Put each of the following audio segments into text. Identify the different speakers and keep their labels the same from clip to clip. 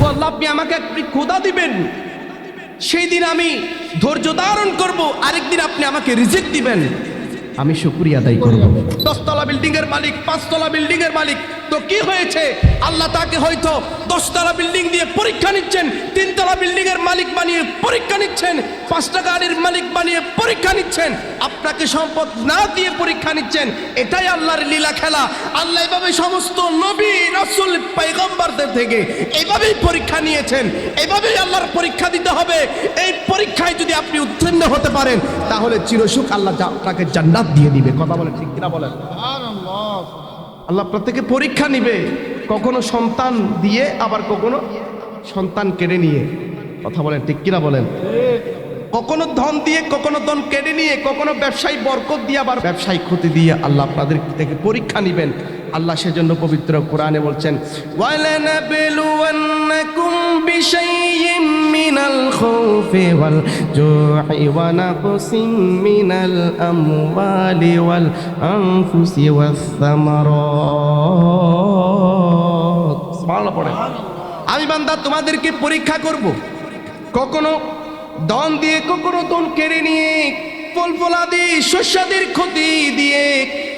Speaker 1: আপনি আমাকে একটি খোদা দিবেন। সেই দিন আমি ধৈর্য ধারণ করব, আরেকদিন আপনি আমাকে রিজেক্ট দিবেন। আমি শুক্রিয়া আদায় করব। দশতলা বিল্ডিং এর মালিক, পাঁচতলা বিল্ডিং এর মালিক তো কি হয়েছে? আল্লাহ তাকে হয়তো দশতলা বিল্ডিং দিয়ে পরীক্ষা নিচ্ছেন, তিনতলা বিল্ডিং এর মালিক বানিয়ে পরীক্ষা নিচ্ছেন, পাঁচটা গাড়ির মালিক বানিয়ে পরীক্ষা নিচ্ছেন, আপনাকে সম্পদ না দিয়ে পরীক্ষা নিচ্ছেন, এটাই আল্লাহর লীলা খেলা। আল্লাহ এভাবে সমস্ত নবী, রাসূল, পয়গম্বরদের থেকে এভাবেই পরীক্ষা নিয়েছেন, এভাবেই আল্লাহর পরীক্ষা দিতে হবে। এই পরীক্ষায় যদি আপনি উত্তীর্ণ হতে পারেন, তাহলে চিরসুখ আল্লাহ আপনাকে জান্নাত দিয়ে দিবে। কথা বলে ঠিক কিনা বলেন? আল্লাহ প্রত্যেকে পরীক্ষা নিবে, কখনো সন্তান দিয়ে আবার কখনো সন্তান কেড়ে নিয়ে। কথা বলেন, ঠিক কিনা বলেন? কখনো ধন দিয়ে কখনো ধন কেড়ে নিয়ে কখনো ব্যবসায়ী বরকত দিয়ে আবার ব্যবসায়ী ক্ষতি দিয়ে আল্লাহ আপনাদের থেকে পরীক্ষা নেবেন। আল্লাহ সেজন্য পবিত্র কোরআনে বলছেন ওয়ালানাবলুওয়ান্নাকুম মিনাল খাউফি ওয়াল জু'i ওয়া নাকসিম মিনাল আমওয়ালি ওয়াল আনফুসি ওয়াস সামারাত। সুবহানাল্লাহ পড়ে। আমি বান্দা তোমাদেরকে পরীক্ষা করব। কখনো দন দিয়ে কখনো কেড়ে নিয়ে ফল ফলাদি শস্যাদির ক্ষতি দিয়ে,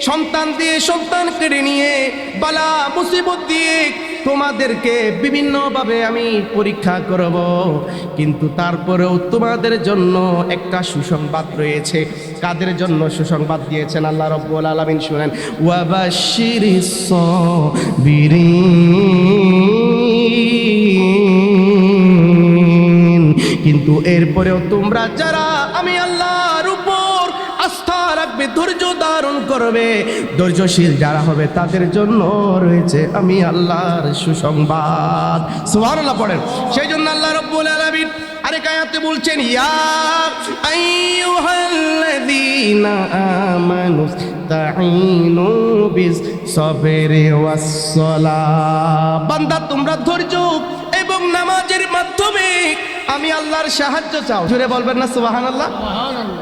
Speaker 1: সন্তান দিয়ে সন্তান কেড়ে নিয়ে, বালা মুসিবত দিয়ে তোমাদেরকে বিভিন্নভাবে আমি পরীক্ষা করব। কিন্তু তারপরেও তোমাদের জন্য একটা সুসংবাদ রয়েছে। কাদের জন্য সুসংবাদ দিয়েছেন? আল্লাহ রব্বুল আলামিন শুনেন ওয়াবাশিরিস সাবিরিন। কিন্তু এরপরেও তোমরা যারা আমি আল্লাহর উপর আস্থা রাখবে, ধৈর্য ধারণ করবে, ধৈর্যশীল যারা হবে তাদের জন্য রয়েছে আমি আল্লাহর সুসংবাদ। সুবহানাল্লাহ পড়েন। সেই জন্য আল্লাহ রব্বুল আলামিন আরেক আয়াতে বলছেন, ইয়া আইয়ুহাল্লাযীনা আমানু ইসতাঈনু বিস সাবরি ওয়াস সালাহ বান্দা, তোমরা ধৈর্য এবং নামাজের মাধ্যমে আমি আল্লাহর সাহায্য চাও। জুড়ে বলবেন না সুবাহান আল্লাহ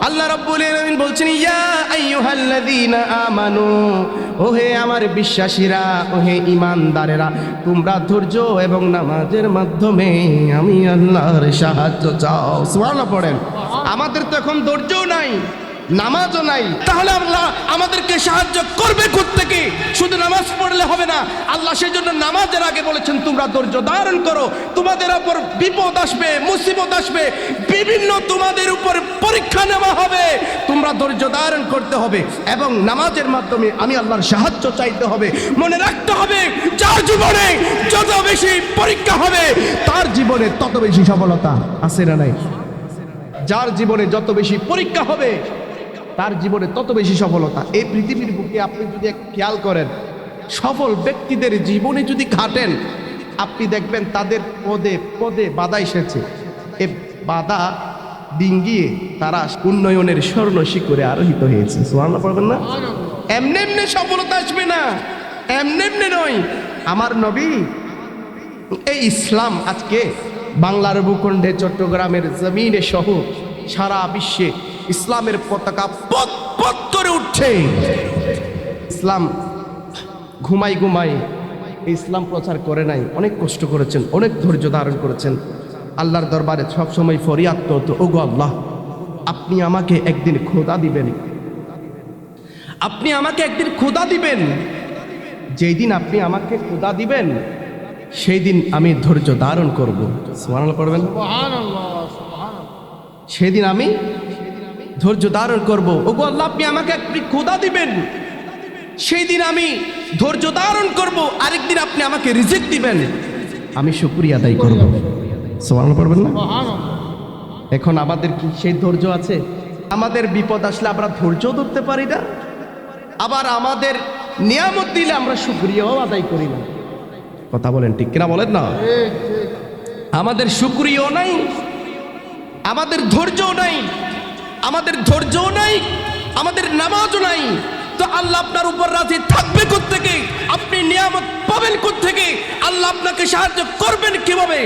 Speaker 1: আল্লাহ রব্বুল আলামিন বলছেন ইয়া আইয়ুহাল্লাযীনা আমানু ওহে আমার বিশ্বাসীরা ওহে ইমানদারেরা তোমরা ধৈর্য এবং নামাজের মাধ্যমে আমি আল্লাহর সাহায্য চাও। সুবহানাল্লাহ পড়েন। আমাদের তো এখন ধৈর্যও নাই। নামাজও নাই। তাহলে আল্লাহ আমাদেরকে সাহায্য করবে থেকে শুধু নামাজ পড়লে হবে না, আল্লাহ সেই জন্য নামাজের আগে বলেছেন, তোমরা ধৈর্য ধারণ করো। তোমাদের উপর বিপদ আসবে, মুসিবত আসবে, বিভিন্ন তোমাদের উপর পরীক্ষা নেওয়া হবে। তোমরা ধৈর্য ধারণ করতে হবে এবং নামাজের মাধ্যমে আমি আল্লাহর সাহায্য চাইতে হবে। মনে রাখতে হবে, যার জীবনে যত বেশি পরীক্ষা হবে, তার জীবনে তত বেশি সফলতা আছে না নাই? যার জীবনে যত বেশি পরীক্ষা হবে তার জীবনে তত বেশি সফলতা। এই পৃথিবীর বুকে আপনি যদি এক খেয়াল করেন সফল ব্যক্তিদের জীবনে যদি খাটেন আপনি দেখবেন তাদের পদে পদে বাধা এসেছে। এ বাধা ডিঙ্গিয়ে তারা উন্নয়নের স্বর্ণ শিখরে আরোহিত হয়েছে। সোহানা পড়বেন না? এমনি এমনি সফলতা আসবে না। এমনি এমনি নয়। আমার নবী এই ইসলাম আজকে বাংলার ভূখণ্ডে চট্টগ্রামের জমিনে সহ সারা বিশ্বে ইসলামের পতাকা পথ পথ করে উঠছে। ইসলাম ঘুমাই ঘুমাই ইসলাম প্রচার করে নাই। অনেক কষ্ট করেছেন অনেক ধৈর্য ধারণ করেছেন। আল্লাহর দরবারে সবসময় ফরিয়াদ তো হতো ওগো আল্লাহ আপনি আমাকে একদিন খোদা দিবেন। আপনি আমাকে একদিন খোদা দিবেন। যেই দিন আপনি আমাকে খোদা দিবেন সেই দিন আমি ধৈর্য ধারণ করব। পড়বেন? সেদিন আমি ধৈর্য ধারণ করব। ওগো আল্লাহ, আপনি আমাকে একটি খোদা দিবেন। সেই দিন আমি ধৈর্য ধারণ করব, আরেকদিন আপনি আমাকে রিজেক্ট দিবেন। আমি শুকরিয়া আদায় করব। সুবহানাল্লাহ পড়বেন না? এখন আমাদের কি সেই ধৈর্য আছে? আমাদের বিপদ আসলে আমরা ধৈর্য ধরতে পারি না। আবার আমাদের নিয়ামত দিলে আমরা শুক্রিয়াও আদায় করি না। কথা বলেন ঠিক কিনা বলেন না? আমাদের শুক্রিয়াও নাই, আমাদের ধৈর্যও নাই। আমাদের ধৈর্যও নাই, আমাদের নামাজও নাই। তো আল্লাহ আপনার উপর রাজি থাকবে থেকে আপনি নিয়ামত পাবেন থেকে আল্লাহ আপনাকে সাহায্য করবেন কীভাবে?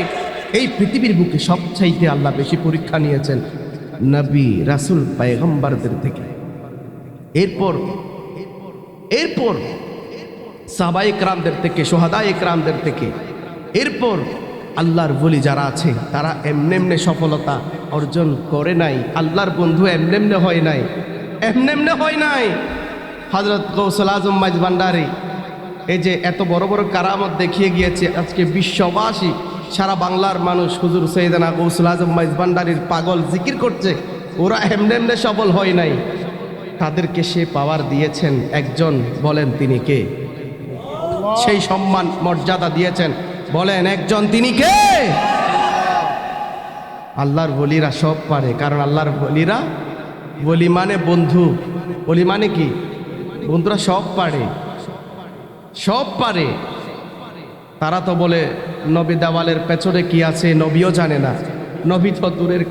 Speaker 1: এই পৃথিবীর বুকে সবচাইতে আল্লাহ বেশি পরীক্ষা নিয়েছেন নবী, রাসুল, পায়গম্বারদের থেকে। এরপর এরপর সাহাবা একরামদের থেকে, সোহাদা একরামদের থেকে, এরপর আল্লাহর বলি যারা আছে, তারা এমনি এমনি সফলতা অর্জন করে নাই। আল্লাহর বন্ধু এমনি এমনি হয় নাই। এমনি এমনি হয় নাই। হজরত গৌসল আজম মাইজ ভান্ডারি, এই যে এত বড় বড় কারামত দেখিয়ে গিয়েছে আজকে বিশ্ববাসী, সারা বাংলার মানুষ হুজুর সৈদানা গৌসুল আজম মাইজ ভান্ডারির পাগল জিকির করছে, ওরা এমনি এমনি সফল হয় নাই। তাদেরকে সে পাওয়ার দিয়েছেন একজন, বলেন তিনি কে? সেই সম্মান, মর্যাদা দিয়েছেন, বলেন একজন তিনি কে? আল্লাহর বলিরা সব পারে, কারণ আল্লাহর বলিরা বলি মানে বন্ধু। বলি মানে কি? বন্ধুরা সব পারে। সব পারে। তারা তো বলে, নবী দেওয়ালের পেছনে কি আছে নবীও জানে না। নবী তো দূরের